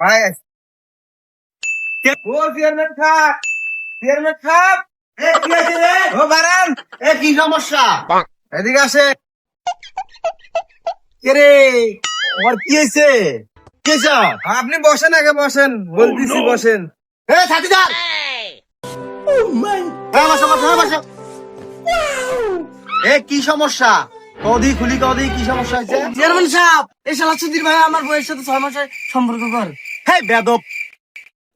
ভাই ও চেয়ারম্যান খাপ চেয়ারম্যান খাপ এ কি আছে রে? ও বারান এ কি সমস্যা? এদিকে আসে। কে রে? ওর কি হয়েছে? কি হয়েছে আপনি বসেন আগে বসেন। বলতেছি বসেন। এ সাথীদার হ্যাঁ হ্যাঁ বসো। এ কি সমস্যা? কদি খুলি কদি কি সমস্যা হয়েছে? চেয়ারম্যান সাহেব এই শালা সুধীর ভাই আমার বইয়ের সাথে ছয় মাসের সম্পর্ক কর। হ্যাঁ বেদব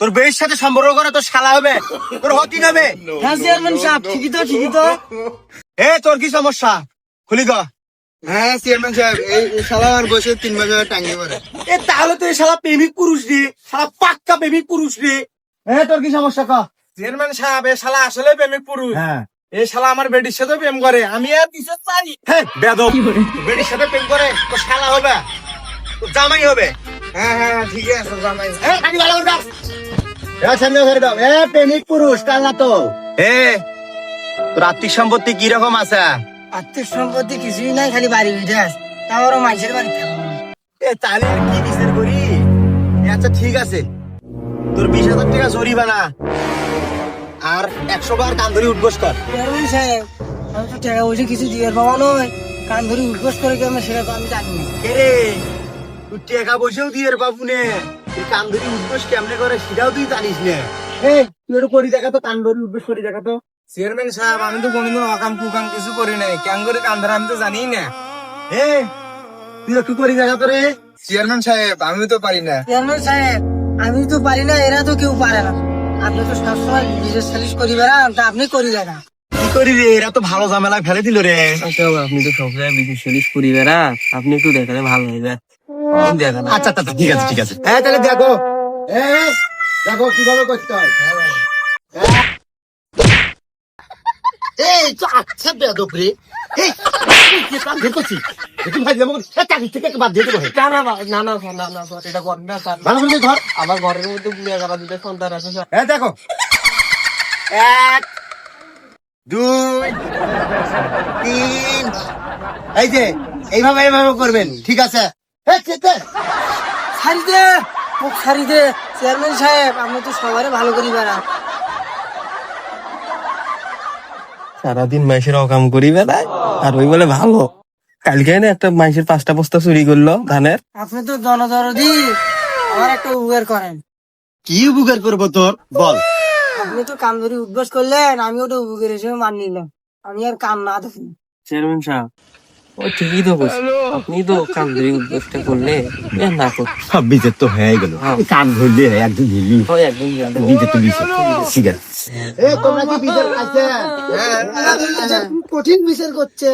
তোর বেয়ের সাথে সম্পর্ক করে তোর শালা হবে। তোর হতি হবে। হ্যাঁ চেয়ারম্যান সাহেব ঠিকই তো ঠিকই তো। এ তোর কি সমস্যা? খুলি ক হ্যাঁ চেয়ারম্যান সাহেব এই শালা আমার বসে তিন বছর টাঙ্গি করে এ তাহলে তো এই শালা প্রেমিক পুরুষ রে। শালা পাক্কা প্রেমিক পুরুষ রে। এ তোর কি সমস্যা ক? চেয়ারম্যান সাহেব এই শালা আসলে প্রেমিক পুরুষ। হ্যাঁ। এই শালা আমার বেটির সাথে প্রেম করে। আমি আর কিছু চাই হ্যাঁ বেদব বেটির সাথে প্রেম করে তোর শালা হবে। জামাই হবে। হ্যাঁ হ্যাঁ ঠিক আছে জামাই। এ খালি ভালো করে দাও। এ সামনে ধরে দাও এ প্রেমিক পুরুষ কাল না তো? এ তোর সম্পত্তি কি রকম আছে? সম্পত্তি কিছুই নাই খালি বাড়ি বিদেশ। তারপরও মানুষের বাড়ি এ তাহলে কি বিচার করি? আচ্ছা ঠিক আছে। তোর বিশ হাজার টাকা জরিমানা। আর একশো বার কান ধরে উঠবোস কর। সাহেব আমি তো টাকা পয়সা কিছু দিয়ে পাবো নয়। কান ধরে উদ্বোস করে কেমন সেটা তো আমি জানি না। কে রে? তুই টাকা পয়সাও দিয়ে রে বাবু নে। তুই কান ধরে কেমনে করে সেটাও তুই জানিস না। তুই একটু করি দেখা তো কান ধরে করি দেখা তো। চেয়ারম্যান সাহেব আমি তো কোনোদিন অকাম কুকাম কিছু করি নাই। কেন করে কান্দার আমি তো জানি না। এ তুই একটু করি দেখা তো রে। চেয়ারম্যান সাহেব আমি তো পারি না। চেয়ারম্যান সাহেব আমি তো পারি না এরা তো কেউ পারে না। আপনি তো সবসময় বিদেশ সালিশ করি বেড়ান তা আপনি করি দেখা। কি করি রে এরা তো ভালো ঝামেলায় ফেলে দিল রে। আপনি তো সব জায়গায় বিদেশ সালিশ করি বেড়া আপনি একটু দেখালে ভালো হইবে দেখান আচ্ছা আচ্ছা ঠিক আছে ঠিক আছে। হ্যাঁ তাহলে দেখো। দেখো কীভাবে করতে হয়। এই তো আচ্ছা বেদক রে। এই কি কাম দেখছি ভাই যেমন চাকরি থেকে বাদ দিয়ে দেবো না না না না না না না এটা করেন না স্যার। ভালো করে ধর আমার ঘরের মধ্যে বুড়িয়া গাড়া দুটো সন্তান আছে স্যার। হ্যাঁ দেখো। এক দুই তিন। এই যে এইভাবে এইভাবে করবেন ঠিক আছে? দে। মুখ দে। চেয়ারম্যান সাহেব আপনি তো সবারই ভালো করি বেড়া। সারাদিন মাইসের অকাম করি বেড়ায় আর ওই বলে ভালো। কালকে না একটা মাইসের পাঁচটা বস্তা চুরি করল ধানের। আপনি তো জনদরদি। আমার একটা উপকার করেন। কি উপকার করব তোর? বল। আপনি তো কাম ধরে উদ্বাস করলেন আমি ওটা উবের হিসেবে মান নিলাম। আমি আর কাম না দেখি চেয়ারম্যান সাহেব ও ঠিকই তো আপনি তো কামদারি উদ্যোগটা করলে না কর। সব বিচার তো হয়ে গেল। হ্যাঁ। কান ধরলে একদম জানো। বিচার তো বিচার ঠিক আছে তোমরা কি বিচার কঠিন বিচার করছে।